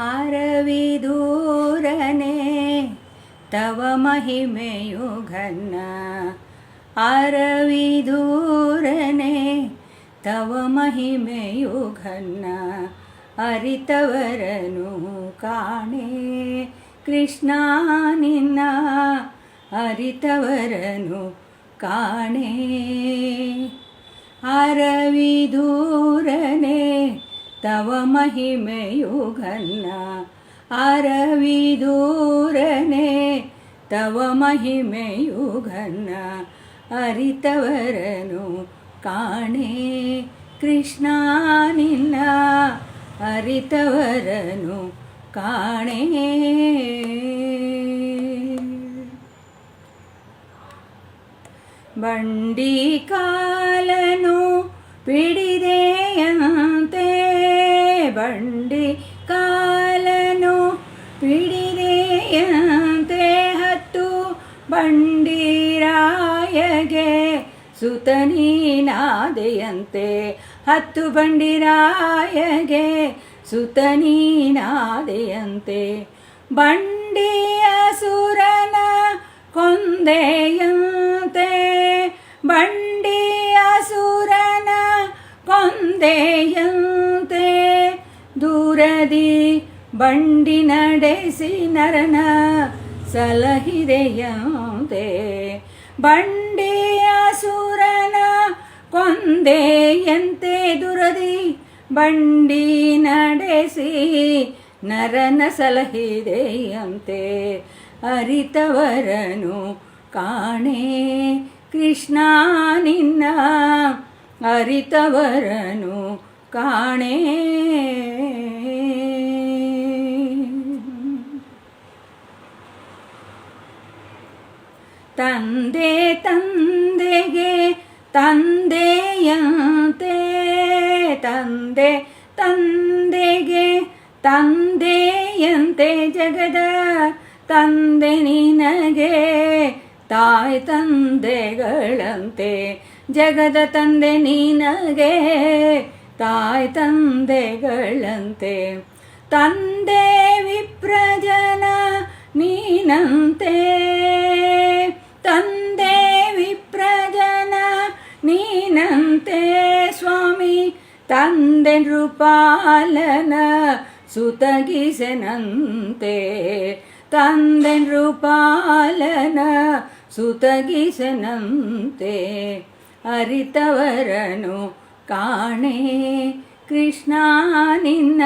ಅರವಿದೂರನೆ, ತವ ಮಹಿಮೆಯು ಘನ್ನ. ಅರವಿದೂರನೆ, ತವ ಮಹಿಮೆಯು ಘನ್ನ. ಅರಿತವರನು ಕಾಣೆ. ಕೃಷ್ಣ ನಿನ್ನ ಅರಿತವರನು ಕಾಣೆ. ಅರವಿದೂರನೆ ತವ ಮಹಿಮೆಯು ಘನ್ನ ಅರವಿದೂರನೆ ತವ ಮಹಿಮೆಯು ಘನ್ನ ಅರಿತವರನು ಕಾಣೆ ಕೃಷ್ಣ ನಿನ್ನ ಅರಿತವರನು ಕಾಣೆ. ಬಂಡಿ ಕಾಲನು ಪಿಡಿದೆಯಂತೆ ಬಂಡಿ ಕಾಲನು ಪಿಡಿದೆಯಂತೆ ಹತ್ತು ಬಂಡಿರಾಯಗೆ ಸುತನೀನಾದೆಯಂತೆ ಹತ್ತು ಬಂಡಿರಾಯಗೆ ಸುತನೀನಾದೆಯಂತೆ ಬಂಡಿಯ ಸುರನ ಕೊಂದೆಯಂತೆ ಬಂಡಿಯ ಸುರನ ಕೊಂದೆಯಂತೆ ದೂರದಿ ಬಂಡಿ ನಡೆಸಿ ನರನ ಸಲಹಿದೆಯಂತೆ ಬಂಡಿಯ ಸುರನ ಕೊಂದೆಯಂತೆ ದುರದಿ ಬಂಡಿ ನಡೆಸಿ ನರನ ಸಲಹಿದೆಯಂತೆ ಅರಿತವರನು ಕಾಣೆ, ಕೃಷ್ಣ ನಿನ್ನ ಅರಿತವರನು ಕಾಣೆ. ತಂದೆ ತಂದೆಗೆ ತಂದೆಯಂತೆ. ತಂದೆ ತಂದೆಗೆ ತಂದೆಯಂತೆ ಜಗದ ತಂದೆ ನಿನಗೆ ತಾಯಿ ತಂದೆಗಳಂತೆ. ಜಗದ ತಂದೆ ನಿನಗೆ ತಾಯಿ ತಂದೆಗಳಂತೆ. ತಂದೆ ವಿಪ್ರಜನ ನೀನಂತೆ. ತಂದೆ ವಿಪ್ರಜನ ನೀನಂತೆ ಸ್ವಾಮಿ. ತಂದೆ ನೃಪಾಲನ ಸುತಗಿಸನಂತೆ. ತಂದೆ ನೃಪಾಲನ ಸುತಗಿಸನಂತೆ. ಅರಿತವರನು ಕಾಣೆ. ಕೃಷ್ಣ ನಿನ್ನ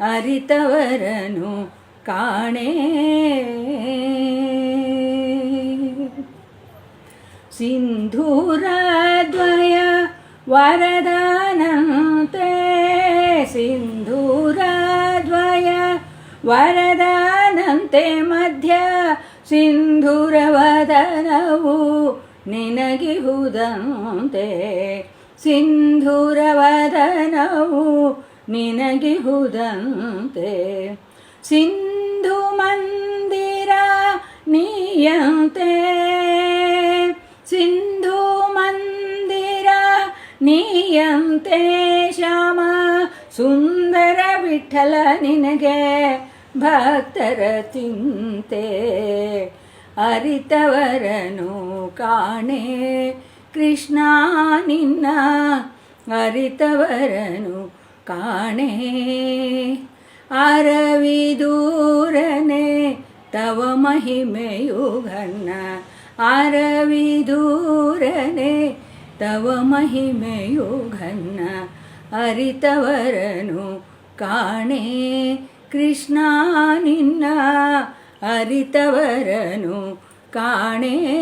ಅರಿತವರನು ಕಾಣೆ. ಸಿಂಧೂರದ್ವಯ ವರದಾನಂತೆ ಸಿಂಧೂರದ್ವಯ ವರದಾನಂತೆ ಮಧ್ಯ ಸಿಂಧೂರವದನವು ನಿನಗಿಹುದಂತೆ ಸಿಂಧೂರವದನವು ನಿನಗಿಹುದಂತೆ. ಸಿಂಧು ಮಂದಿರ ನೀಯಂತೆ ನೀಯಂತೆ ಶ್ಯಾಮ, ಸುಂದರ ವಿಠಲ ನಿನಗೆ ಭಕ್ತರ ಚಿಂತೆ. ಅರಿತವರನು ಕಾಣೆ, ಕೃಷ್ಣ ನಿನ್ನ ಅರಿತವರನು ಕಾಣೆ. ಅರವಿದೂರನೆ ತವ ಮಹಿಮೆಯು ಘನ್ನ ಅರವಿದೂರನೆ ತವ ಮಹಿಮೆಯು ಘನ್ನ ಅರಿತವರನು ಕಾಣೆ. ಕೃಷ್ಣ ನಿನ್ನ ಅರಿತವರನು ಕಾಣೆ.